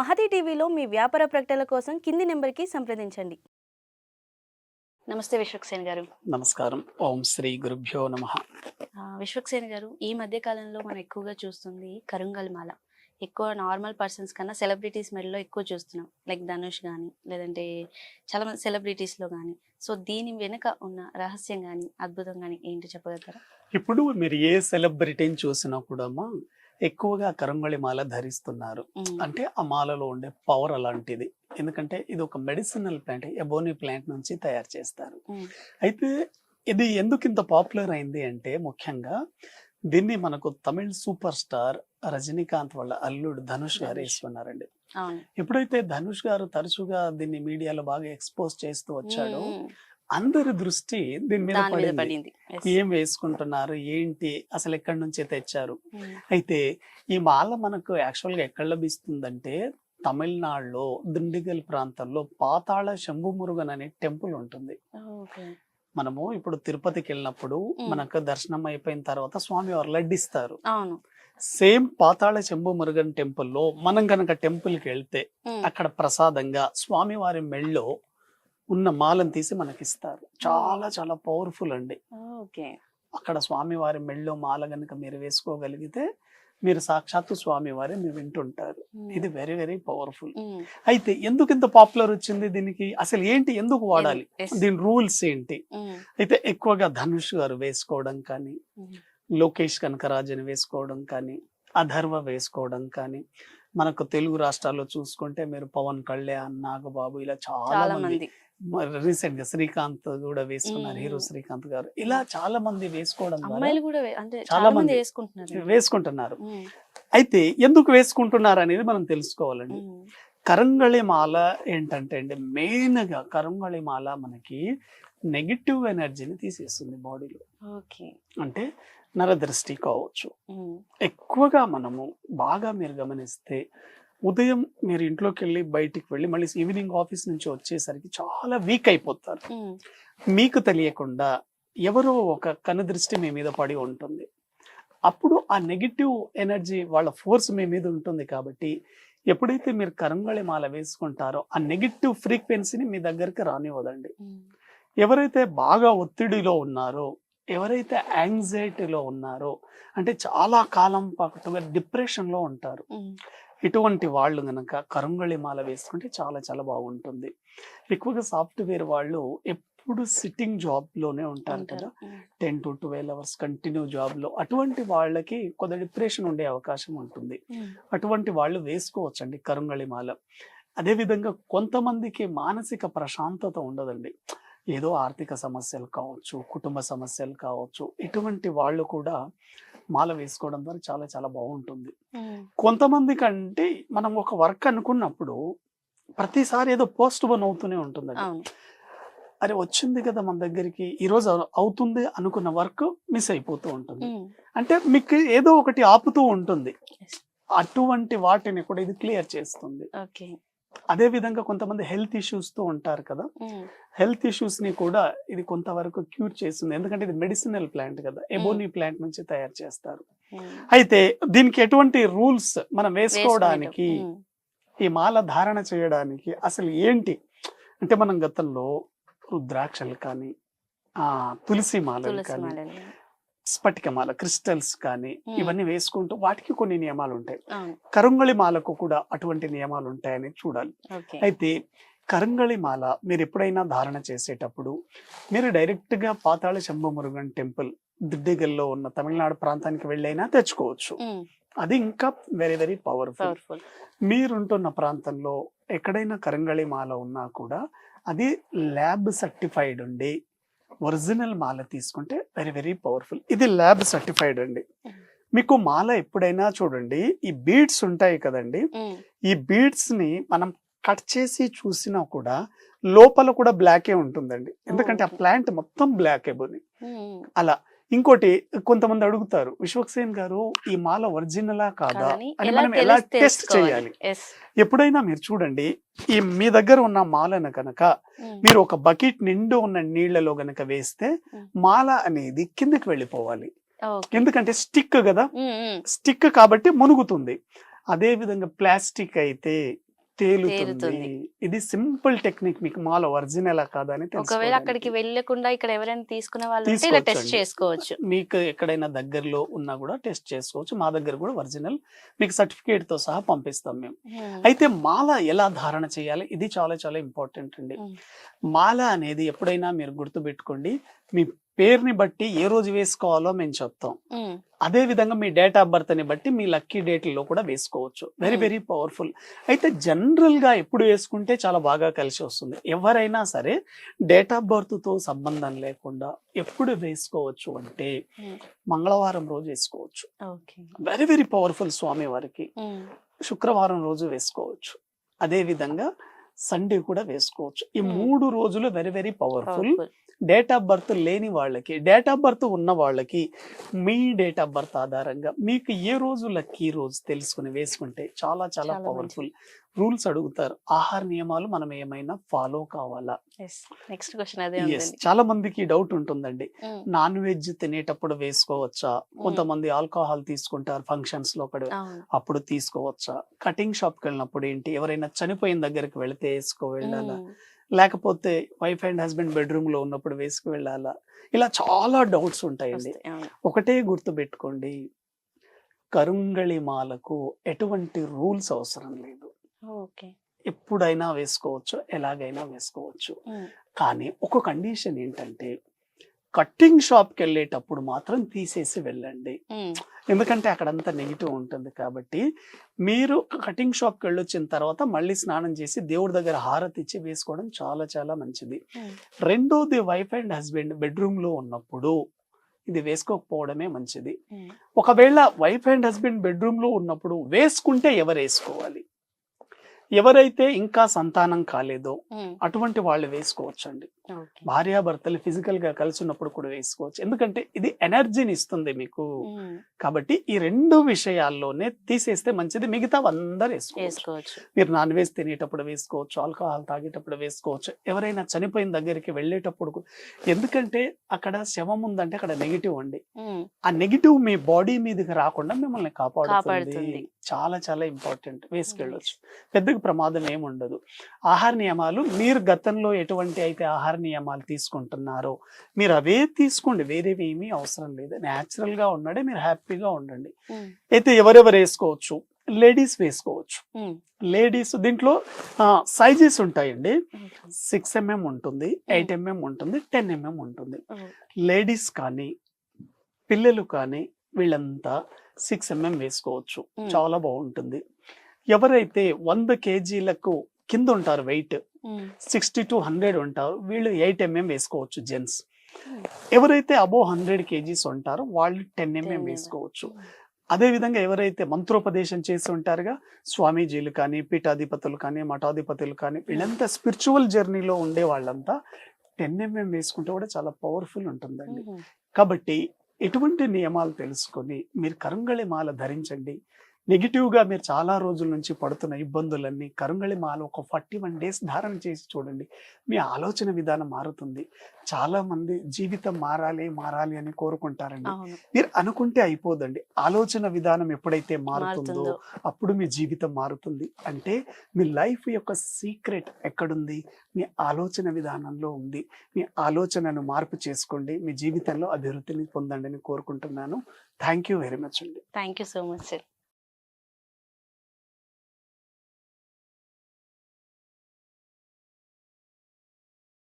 మహతి టీవీలో మీ వ్యాపార ప్రకటనల కోసం కింది నెంబర్కి సంప్రదించండి. నమస్తే విశ్వక్సేన్ గారు. నమస్కారం. ఓం శ్రీ గురుభ్యో నమ. విశ్వక్సేన్ గారు ఈ మధ్య కాలంలో మనం ఎక్కువగా చూస్తుంది కరుంగల్ మాల. ఎక్కువ నార్మల్ పర్సన్స్ కన్నా సెలబ్రిటీస్ మెడలో ఎక్కువ చూస్తున్నాం. లైక్ ధనుష్ కానీ లేదంటే చాలా మంది సెలబ్రిటీస్లో కానీ సో దీని వెనుక ఉన్న రహస్యం కానీ అద్భుతం కానీ ఏంటి చెప్పగలుగుతారా? ఇప్పుడు మీరు ఏ సెలబ్రిటీని చూసినా కూడా ఎక్కువగా కరంగళి మాల ధరిస్తున్నారు. అంటే ఆ మాలలో ఉండే పవర్ అలాంటిది. ఎందుకంటే ఇది ఒక మెడిసినల్ ప్లాంట్ ఎబోనీ ప్లాంట్ నుంచి తయారు చేస్తారు. అయితే ఇది ఎందుకు ఇంత పాపులర్ అయింది అంటే ముఖ్యంగా దీన్ని మనకు తమిళ్ సూపర్ స్టార్ రజనీకాంత్ వాళ్ళ అల్లుడు ధనుష్ గారు. వేసుకున్నారండి. ఎప్పుడైతే ధనుష్ గారు తరచుగా దీన్ని మీడియాలో బాగా ఎక్స్పోజ్ చేస్తూ వచ్చాడో అందరి దృష్టి దీని మీద పడింది. ఏం వేసుకుంటున్నారు? ఏంటి? అసలు ఎక్కడి నుంచి తెచ్చారు? ఉమ్, అయితే ఈ మాల మనకు యాక్చువల్గా ఎక్కడ లభిస్తుందంటే తమిళనాడులో దిండిగల్ ప్రాంతంలో పాతాళ శంభు మురుగన్ అనే టెంపుల్ ఉంటుంది. మనము ఇప్పుడు తిరుపతికి వెళ్ళినప్పుడు మ్. మనకు దర్శనం అయిపోయిన తర్వాత స్వామి వారు లడ్డిస్తారు. సేమ్ పాతాళ శంభు మురుగన్ టెంపుల్లో మనం కనుక టెంపుల్కి వెళ్తే ఉమ్, అక్కడ ప్రసాదంగా స్వామి వారి మెళ్ళో ఉన్న మాలను తీసి మనకిస్తారు. చాలా చాలా పవర్ఫుల్ అండి. ఓకే. అక్కడ స్వామివారి మెళ్ళో మాల గనుక మీరు వేసుకోగలిగితే మీరు సాక్షాత్తు స్వామివారి మీరు వింటుంటారు. ఇది వెరీ వెరీ పవర్ఫుల్. అయితే ఎందుకు ఇంత పాపులర్ వచ్చింది దీనికి? అసలు ఏంటి? ఎందుకు వాడాలి. దీని రూల్స్ ఏంటి? అయితే ఎక్కువగా ధనుష్ గారు వేసుకోవడం కానీ లోకేష్ కనకరాజన్ వేసుకోవడం కానీ అధర్వ వేసుకోవడం కానీ మనకు తెలుగు రాష్ట్రాల్లో చూసుకుంటే మీరు పవన్ కళ్యాణ్ నాగబాబు ఇలా చాలా మంది. రీసెంట్గా శ్రీకాంత్ కూడా వేసుకున్నారు. హీరో శ్రీకాంత్ గారు. ఇలా చాలా మంది వేసుకోవడం ద్వారా అమ్మాయిలు కూడా వే- అంటే చాలా మంది వేసుకుంటున్నారు. వేసుకుంటున్నారు. అయితే ఎందుకు వేసుకుంటున్నారు అనేది మనం తెలుసుకోవాలండి. కరంగళి మాల ఏంటంటే అండి మెయిన్గా కరంగళి మాల మనకి నెగిటివ్ ఎనర్జీని తీసేస్తుంది బాడీలో అంటే నరదృష్టి కావచ్చు. ఎక్కువగా మనము బాగా మీరు గమనిస్తే ఉదయం మీరు ఇంట్లోకి వెళ్ళి బయటికి వెళ్ళి మళ్ళీ ఈవినింగ్ ఆఫీస్ నుంచి వచ్చేసరికి చాలా వీక్ అయిపోతారు. మీకు తెలియకుండా ఎవరో ఒక కనుదృష్టి మీ మీద పడి ఉంటుంది. అప్పుడు ఆ నెగిటివ్ ఎనర్జీ వాళ్ళ ఫోర్స్ మీ మీద ఉంటుంది కాబట్టి ఎప్పుడైతే మీరు కరంగళి మాల వేసుకుంటారో ఆ నెగిటివ్ ఫ్రీక్వెన్సీని మీ దగ్గరికి రానివ్వదండి. ఎవరైతే బాగా ఒత్తిడిలో ఉన్నారో ఎవరైతే యాంగ్జైటీలో ఉన్నారో అంటే చాలా కాలం పాటుగా డిప్రెషన్లో ఉంటారు. ఇటువంటి వాళ్ళు గనక కరంగళి మాల వేసుకుంటే చాలా చాలా బాగుంటుంది. ఎక్కువగా సాఫ్ట్వేర్ వాళ్ళు ఎప్పుడు సిట్టింగ్ జాబ్లోనే ఉంటారు. కదా. Ten to twelve hours continue జాబ్లో అటువంటి వాళ్ళకి కొంత డిప్రెషన్ ఉండే అవకాశం ఉంటుంది. అటువంటి వాళ్ళు వేసుకోవచ్చండి కరుంగళి మాల. అదేవిధంగా కొంతమందికి మానసిక ప్రశాంతత ఉండదండి. ఏదో ఆర్థిక సమస్యలు కావచ్చు కుటుంబ సమస్యలు కావచ్చు ఇటువంటి వాళ్ళు కూడా మాల వేసుకోవడం ద్వారా చాలా చాలా బాగుంటుంది. కొంతమంది కంటే మనం ఒక వర్క్ అనుకున్నప్పుడు ప్రతిసారి ఏదో పోస్ట్ పోన్ అవుతూనే అవును. అరే వచ్చింది కదా మన దగ్గరికి ఈ రోజు అవు- అవుతుంది అనుకున్న వర్క్ మిస్ అయిపోతూ ఉంటుంది. అంటే మీకు ఏదో ఒకటి ఆపుతూ ఉంటుంది. అటువంటి వాటిని కూడా ఇది క్లియర్ చేస్తుంది. ఓకే. అదే విధంగా కొంతమంది హెల్త్ ఇష్యూస్తో ఉంటారు కదా. హెల్త్ ఇష్యూస్ని కూడా ఇది కొంతవరకు క్యూర్ చేస్తుంది. ఎందుకంటే ఇది మెడిసినల్ ప్లాంట్ కదా. ఎబోనీ ప్లాంట్ నుంచి తయారు చేస్తారు. అయితే దీనికి ఎటువంటి రూల్స్ మనం వేసుకోవడానికి ఈ మాల ధారణ చేయడానికి అసలు ఏంటి? అంటే మనం గతంలో రుద్రాక్షలు కానీ ఆ తులసి మాలలు కానీ మాలలు. స్ఫటిక మాల క్రిస్టల్స్ కానీ. ఇవన్నీ వేసుకుంటూ వాటికి కొన్ని నియమాలు ఉంటాయి కరుంగళి మాలకు కూడా అటువంటి నియమాలు ఉంటాయని చూడాలి అయితే కరంగళి మాల మీరు ఎప్పుడైనా ధారణ చేసేటప్పుడు మీరు డైరెక్ట్గా పాతాళ శంభు మురుగన్ టెంపుల్ దిడ్డిగల్లో ఉన్న తమిళనాడు ప్రాంతానికి వెళ్ళైనా తెచ్చుకోవచ్చు. అది ఇంకా వెరీ వెరీ పవర్ఫుల్. పవర్ఫుల్. మీరుంటున్న ప్రాంతంలో ఎక్కడైనా కరంగళి మాల ఉన్నా కూడా అది ల్యాబ్ సర్టిఫైడ్ ఉండి ఒరిజినల్ మాల తీసుకుంటే వెరీ వెరీ పవర్ఫుల్. ఇది ల్యాబ్ సర్టిఫైడ్ అండి. మీకు మాల ఎప్పుడైనా చూడండి ఈ బీడ్స్ ఉంటాయి కదండి. ఈ బీడ్స్ని మనం కట్ చేసి చూసినా కూడా లోపల కూడా బ్లాకే ఉంటుందండి. ఎందుకంటే ఆ. ప్లాంట్ మొత్తం బ్లాక్ అయిపోయింది అలా ఇంకోటి కొంతమంది అడుగుతారు విశ్వక్సేన్ గారు ఈ మాల ఒరిజినలా కాదా అని మనం ఎలా టెస్ట్. చేయాలి. ఎప్పుడైనా మీరు చూడండి ఈ మీ దగ్గర ఉన్న మాలను కనుక మీరు ఒక బకెట్ నిండు ఉన్న నీళ్ళలో గనక వేస్తే. మాల అనేది కిందకి వెళ్ళిపోవాలి. ఎందుకంటే స్టిక్ కదా స్టిక్ కాబట్టి మునుగుతుంది అదే విధంగా ప్లాస్టిక్ అయితే తేలుతుంది. ఇది సింపుల్ టెక్నిక్ మీకు మాల ఒరిజినల్ కాదా అని ఒకవేళ. అక్కడికి వెళ్ళకుండా ఇక్కడ ఎవరైనా తీసుకునే వాళ్ళు ఇలా టెస్ట్. చేసుకోవచ్చు మీకు ఎక్కడైనా దగ్గరలో ఉన్నా కూడా టెస్ట్ చేసుకోవచ్చు మా దగ్గర కూడా ఒరిజినల్ మీకు సర్టిఫికేట్తో సహా పంపిస్తాం మేము. అయితే మాల ఎలా ధారణ చేయాలి ఇది చాలా చాలా ఇంపార్టెంట్ అండి. మాల అనేది ఎప్పుడైనా మీరు గుర్తుపెట్టుకోండి మీ పేరుని బట్టి ఏ రోజు వేసుకోవాలో మేము చెప్తాం. అదే విధంగా మీ డేట్ ఆఫ్ బర్త్ని బట్టి మీ లక్కీ డేట్లో కూడా వేసుకోవచ్చు వెరీ. వెరీ పవర్ఫుల్ అయితే జనరల్గా ఎప్పుడు వేసుకుంటే చాలా బాగా కలిసి వస్తుంది ఎవరైనా సరే డేట్ ఆఫ్ బర్త్తో సంబంధం లేకుండా ఎప్పుడు వేసుకోవచ్చు అంటే. మంగళవారం రోజు వేసుకోవచ్చు వెరీ వెరీ పవర్ఫుల్ స్వామి వారికి. శుక్రవారం రోజు వేసుకోవచ్చు అదే విధంగా సండే కూడా వేసుకోవచ్చు ఈ. మూడు రోజులు very very powerful. Date of birth లేని వాళ్ళకి డేట్ ఆఫ్ బర్త్ ఉన్న వాళ్ళకి మీ డేట్ ఆఫ్ బర్త్ ఆధారంగా మీకు ఏ రోజు లక్కీ రోజు తెలుసుకుని వేసుకుంటే చాలా చాలా పవర్ఫుల్ రూల్స్ అడుగుతారు. ఆహార నియమాలు మనం ఏమైనా ఫాలో కావాలా. నెక్స్ట్ క్వశ్చన్ అదే చాలా మందికి డౌట్ ఉంటుందండి. నాన్ వెజ్ తినేటప్పుడు వేసుకోవచ్చా? కొంతమంది ఆల్కహాల్ తీసుకుంటారు ఫంక్షన్స్లో అప్పుడు తీసుకోవచ్చా? కటింగ్ షాప్కి వెళ్ళినప్పుడు ఏంటి? ఎవరైనా చనిపోయిన దగ్గరికి వెళితే వేసుకో వెళ్ళాలా. లేకపోతే వైఫ్ అండ్ హస్బెండ్ బెడ్రూమ్లో ఉన్నప్పుడు వేసుకు వెళ్ళాలా? ఇలా చాలా డౌట్స్ ఉంటాయండి. ఒకటే గుర్తు పెట్టుకోండి కరుంగళి మాలకు ఎటువంటి రూల్స్ అవసరం లేదు. ఎప్పుడైనా వేసుకోవచ్చు ఎలాగైనా వేసుకోవచ్చు. కానీ ఒక కండిషన్ ఏంటంటే కట్టింగ్ షాప్కి వెళ్ళేటప్పుడు మాత్రం తీసేసి వెళ్ళండి. ఎందుకంటే అక్కడంతా నెగిటివ్ ఉంటుంది కాబట్టి మీరు కటింగ్ షాప్కి వెళ్ళొచ్చిన తర్వాత మళ్ళీ స్నానం చేసి దేవుడి దగ్గర హారతి ఇచ్చి వేసుకోవడం చాలా చాలా మంచిది. రెండోది వైఫ్ అండ్ హస్బెండ్ బెడ్రూమ్లో ఉన్నప్పుడు ఇది వేసుకోకపోవడమే మంచిది. ఒకవేళ వైఫ్ అండ్ హస్బెండ్ బెడ్రూమ్లో ఉన్నప్పుడు వేసుకుంటే ఎవరు వేసుకోవాలి ఎవరైతే ఇంకా సంతానం కాలేదో. అటువంటి వాళ్ళు వేసుకోవచ్చండి భార్యాభర్తలు ఫిజికల్గా కలిసి ఉన్నప్పుడు కూడా వేసుకోవచ్చు. ఎందుకంటే ఇది ఎనర్జీని ఇస్తుంది మీకు. కాబట్టి ఈ రెండు విషయాల్లోనే తీసేస్తే మంచిది. మిగతా అందరు వేసుకోవచ్చు. మీరు నాన్ వెజ్ తినేటప్పుడు వేసుకోవచ్చు ఆల్కహాల్ తాగేటప్పుడు వేసుకోవచ్చు. ఎవరైనా చనిపోయిన దగ్గరికి వెళ్ళేటప్పుడు ఎందుకంటే అక్కడ శవం ఉందంటే అక్కడ నెగిటివ్ అండి. ఆ నెగిటివ్ మీ బాడీ మీదకి రాకుండా మిమ్మల్ని కాపాడుతుంది. చాలా చాలా ఇంపార్టెంట్. వేసుకెళ్ళొచ్చు. పెద్దగా ప్రమాదం ఏమి ఉండదు ఆహార నియమాలు మీరు గతంలో ఎటువంటి అయితే ఆహార నియమాలు తీసుకుంటున్నారో మీరు అవే తీసుకోండి వేరేవి ఏమీ అవసరం లేదు న్యాచురల్గా ఉండండి మీరు హ్యాపీగా ఉండండి. అయితే ఎవరెవరు వేసుకోవచ్చు లేడీస్ వేసుకోవచ్చు. లేడీస్ దీంట్లో సైజెస్ ఉంటాయండి. సిక్స్ ఎంఎం ఉంటుంది ఎయిట్ ఎంఎం ఉంటుంది టెన్ ఎంఎం ఉంటుంది. లేడీస్ కానీ పిల్లలు కానీ వీళ్ళంతా సిక్స్ ఎంఎం వేసుకోవచ్చు. చాలా బాగుంటుంది ఎవరైతే వంద కేజీలకు కింద ఉంటారు వెయిట్. సిక్స్టీ టు హండ్రెడ్ ఉంటారు. వీళ్ళు ఎయిట్ ఎంఎం వేసుకోవచ్చు జెంట్స్ Hmm. ఎవరైతే అబో హండ్రెడ్ కేజీస్ ఉంటారో వాళ్ళు టెన్ ఎంఎం 10 వేసుకోవచ్చు. అదే విధంగా ఎవరైతే మంత్రోపదేశం చేసి ఉంటారుగా స్వామీజీలు కానీ పీఠాధిపతులు కానీ మఠాధిపతులు కానీ వీళ్ళంతా స్పిరిచువల్ జర్నీలో ఉండే వాళ్ళంతా టెన్ ఎంఎం వేసుకుంటే కూడా చాలా పవర్ఫుల్ ఉంటుందండి. కాబట్టి ఎటువంటి నియమాలు తెలుసుకొని మీరు కరుంగళి మాల ధరించండి. నెగిటివ్గా మీరు చాలా రోజుల నుంచి పడుతున్న ఇబ్బందులన్నీ కరుంగళి మాల ఒక ఫార్టీ వన్ డేస్ ధారణ చేసి చూడండి. మీ ఆలోచన విధానం మారుతుంది. చాలా మంది జీవితం మారాలి మారాలి అని కోరుకుంటారండి. మీరు అనుకుంటే అయిపోదండి. ఆలోచన విధానం ఎప్పుడైతే మారుతుందో మారుతుందో. అప్పుడు మీ జీవితం మారుతుంది. అంటే మీ లైఫ్ యొక్క సీక్రెట్ ఎక్కడుంది? మీ ఆలోచన విధానంలో ఉంది. మీ ఆలోచనను మార్పు చేసుకోండి. మీ జీవితంలో అభివృద్ధిని పొందండి అని కోరుకుంటున్నాను. థ్యాంక్ యూ వెరీ మచ్ అండి. Thank you so much sir.